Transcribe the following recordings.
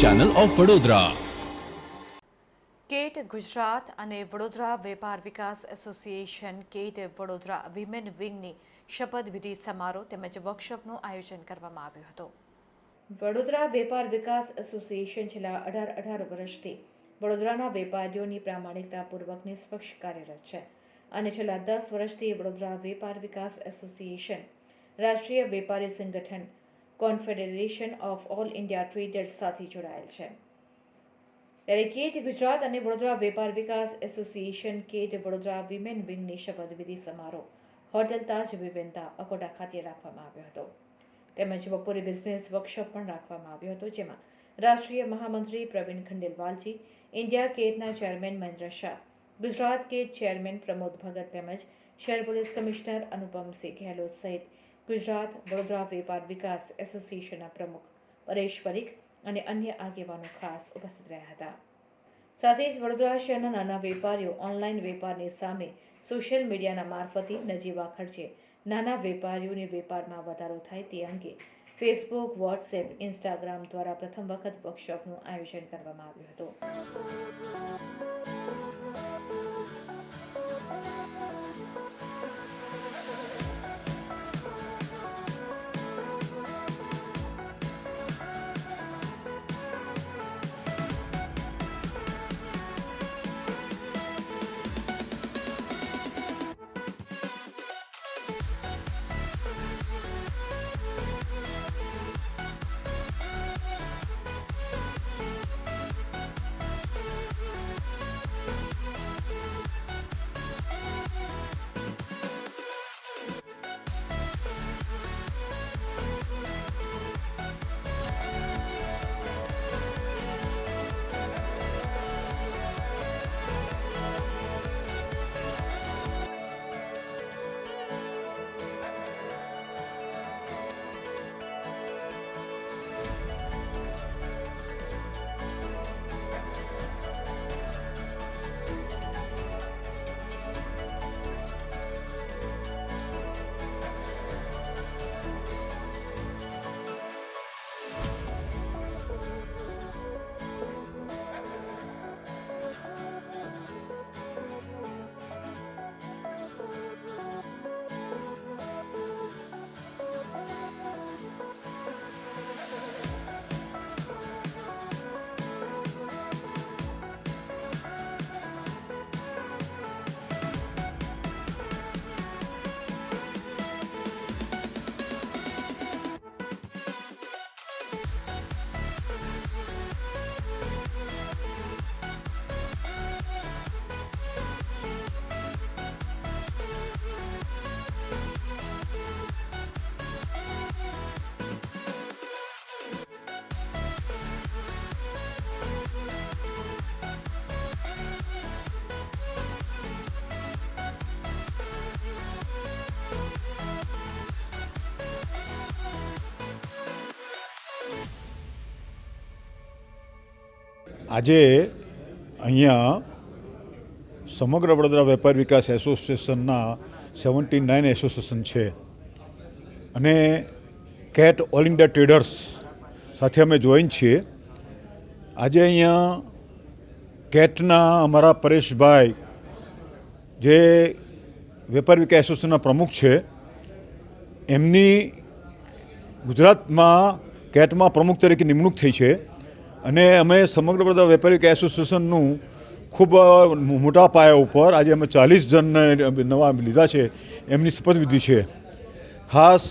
Channel of Vadodara CAIT Gujarat અને Vadodara Vepar Vikas association CAIT Vadodara women વિંગની શપથવિધિ સમારોહ તેમજ વર્કશોપનું આયોજન કરવામાં આવ્યું હતું. વડોદરા વેપાર વિકાસ એસોસિએશન છેલ્લા અઢાર અઢાર વર્ષથી વડોદરાના વેપારીઓની પ્રામાણિકતાપૂર્વક નિષ્પક્ષ કાર્યરત છે અને છેલ્લા દસ વર્ષથી વડોદરા વેપાર વિકાસ એસોસિએશન રાષ્ટ્રીય વેપારી સંગઠન confederation of all India traders સાથે જોડાયેલ છે. ત્યારે કેટ ગુજરાત અને Vadodara Vepar Vikas association CAIT Vadodara women વિંગની શપથવિધિ સમારોહ, હોટેલ તાજ વિવેનતા અકોટા ખાતે રાખવામાં આવ્યો હતો. તેમજ બપોરે બિઝનેસ વર્કશોપ પણ રાખવામાં આવ્યો હતો, જેમાં રાષ્ટ્રીય મહામંત્રી પ્રવીણ ખંડેલવાલજી, India કેટના chairman Mahendra Shah, Gujarat CAIT chairman Pramod Bhagat તેમજ શહેર પોલીસ કમિશનર અનુપમસિંહ ગેહલોત સહિત ગુજરાત, વડોદરા વેપાર વિકાસ એસોસિએશનના પ્રમુખ પરેશ પરીખ અને અન્ય આગેવાનો ખાસ ઉપસ્થિત રહ્યા હતા. સાથે જ વડોદરા શહેરના નાના વેપારીઓ ઓનલાઈન વેપારની સામે સોશિયલ મીડિયાના મારફતે નજીવા ખર્ચે નાના વેપારીઓને વેપારમાં વધારો થાય તે અંગે ફેસબુક, વોટ્સએપ, ઇન્સ્ટાગ્રામ દ્વારા પ્રથમ વખત વર્કશોપનું આયોજન કરવામાં આવ્યું હતું. આજે અહીંયા સમગ્ર વડોદરા વેપાર વિકાસ એસોસિએશનના સેવન્ટી નાઇન એસોસિએશન છે. અને કેટ ઓલ ઇન્ડિયા ટ્રેડર્સ સાથે અમે જોઈન છીએ. આજે અહીંયા કેટના અમારા પરેશભાઈ, જે વેપાર વિકાસ એસોસિએશનના પ્રમુખ છે, એમની ગુજરાતમાં કેટમાં પ્રમુખ તરીકે નિમણૂક થઈ છે. અને અમે સમગ્ર બધા વેપારી એસોસિએશનનું ખૂબ મોટા પાયા ઉપર આજે અમે ચાલીસ જણને નવા લીધા છે, એમની શપથવિધિ છે. ખાસ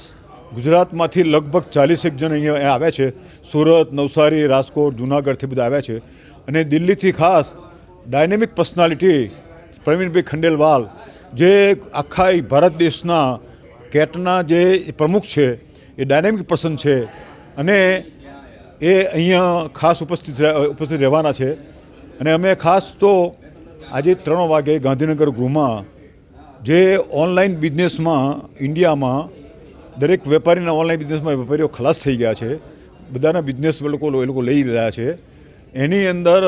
ગુજરાતમાંથી લગભગ ચાલીસેક જણ અહીંયા આવ્યા છે. સુરત, નવસારી, રાજકોટ, જુનાગઢથી બધા આવ્યા છે. અને દિલ્હીથી ખાસ ડાયનેમિક પર્સનાલિટી પ્રવીણભાઈ ખંડેલવાલ, જે આખા ભારત દેશના કેટના જે પ્રમુખ છે, એ ડાયનેમિક પર્સન છે. અને એ અહીંયા ખાસ ઉપસ્થિત ઉપસ્થિત રહેવાના છે. અને અમે ખાસ તો આજે ત્રણ વાગે ગાંધીનગર ગૃહમાં જે ઓનલાઈન બિઝનેસમાં ઇન્ડિયામાં દરેક વેપારીના ઓનલાઈન બિઝનેસમાં વેપારીઓ ખલાસ થઈ ગયા છે. બધાના બિઝનેસ લોકો એ લોકો લઈ રહ્યા છે. એની અંદર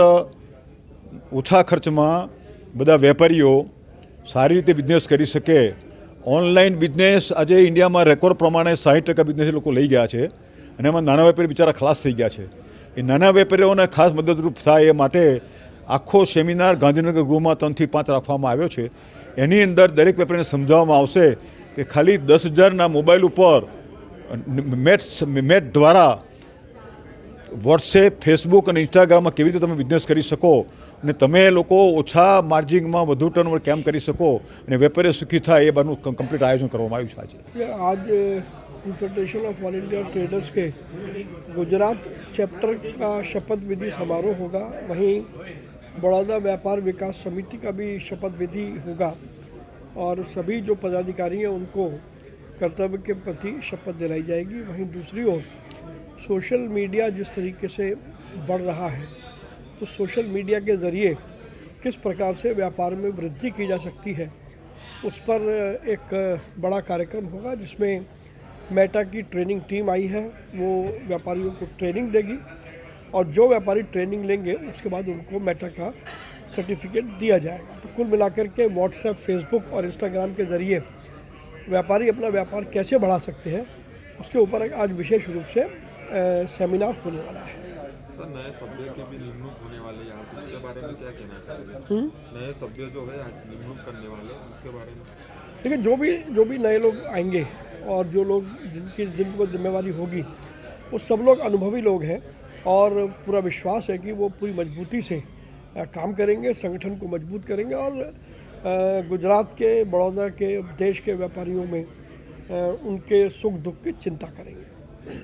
ઓછા ખર્ચમાં બધા વેપારીઓ સારી રીતે બિઝનેસ કરી શકે. ઓનલાઈન બિઝનેસ આજે ઇન્ડિયામાં રેકોર્ડ પ્રમાણે સાહીઠ ટકા બિઝનેસ લોકો લઈ ગયા છે. અને એમાં નાના વેપારી બિચારા ખલાસ થઈ ગયા છે. એ નાના વેપારીઓને ખાસ મદદરૂપ થાય એ માટે આખો સેમિનાર ગાંધીનગર ગૃહમાં ત્રણથી પાંચ રાખવામાં આવ્યો છે. એની અંદર દરેક વેપારીને સમજાવવામાં આવશે કે ખાલી દસ હજારના મોબાઈલ ઉપર મેટ મેટ દ્વારા વોટ્સએપ, ફેસબુક અને ઇન્સ્ટાગ્રામમાં કેવી રીતે તમે બિઝનેસ કરી શકો અને તમે લોકો ઓછા માર્જિનમાં વધુ ટર્નઓવર કેમ કરી શકો અને વેપારીઓ સુખી થાય એ બારનું કમ્પ્લીટ આયોજન કરવામાં આવ્યું છે આજે confederation of all India traders के गुजरात चैप्टर का शपथ विधि समारोह होगा। वहीं बड़ौदा व्यापार विकास समिति का भी शपथ विधि होगा और सभी जो पदाधिकारी हैं उनको कर्तव्य के प्रति शपथ दिलाई जाएगी। वहीं दूसरी ओर सोशल मीडिया जिस तरीके से बढ़ रहा है तो सोशल मीडिया के ज़रिए किस प्रकार से व्यापार में वृद्धि की जा सकती है, उस पर एक बड़ा कार्यक्रम होगा जिसमें मेटा की ट्रेनिंग टीम आई है वो व्यापारियों को ट्रेनिंग देगी और जो व्यापारी ट्रेनिंग लेंगे उसके बाद उनको मेटा का सर्टिफिकेट दिया जाएगा। तो कुल मिलाकर के व्हाट्सएप फेसबुक और इंस्टाग्राम के ज़रिए व्यापारी अपना व्यापार कैसे बढ़ा सकते हैं उसके ऊपर आज विशेष रूप से सेमिनार होने वाला है। सर नए सभ्य की भी निमणूक होने वाले यहाँ उसके बारे में क्या कहना चाहोगे? हम्म? नए सभ्य जो है आज निमणूक करने वाले उसके बारे में। देखिए जो भी जो भी नए लोग आएँगे और जो लोग जिनकी, जिनको जिम्मेवारी होगी, वो सब लोग अनुभवी लोग हैं और पूरा विश्वास है कि वो पूरी मजबूती से काम करेंगे, संगठन को मज़बूत करेंगे और गुजरात के, बड़ौदा के, देश के व्यापारियों में उनके सुख दुख की चिंता करेंगे।